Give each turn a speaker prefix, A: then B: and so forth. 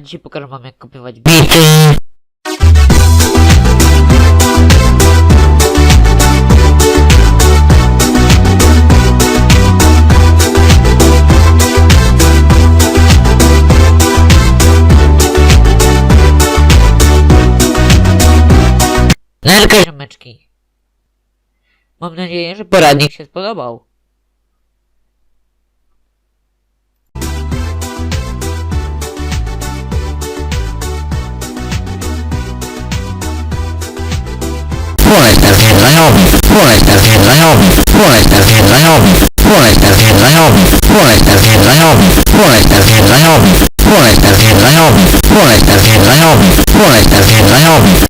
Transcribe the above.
A: dzisiaj pokażę wam jak kopiować bity. Nelka ziomeczki. Mam nadzieję, że poradnik się spodobał. por estación Nairobi, por estación Nairobi, por estación Nairobi, por estación Nairobi, por estación Nairobi, por estación Nairobi, por estación Nairobi, por estación Nairobi, por estación Nairobi.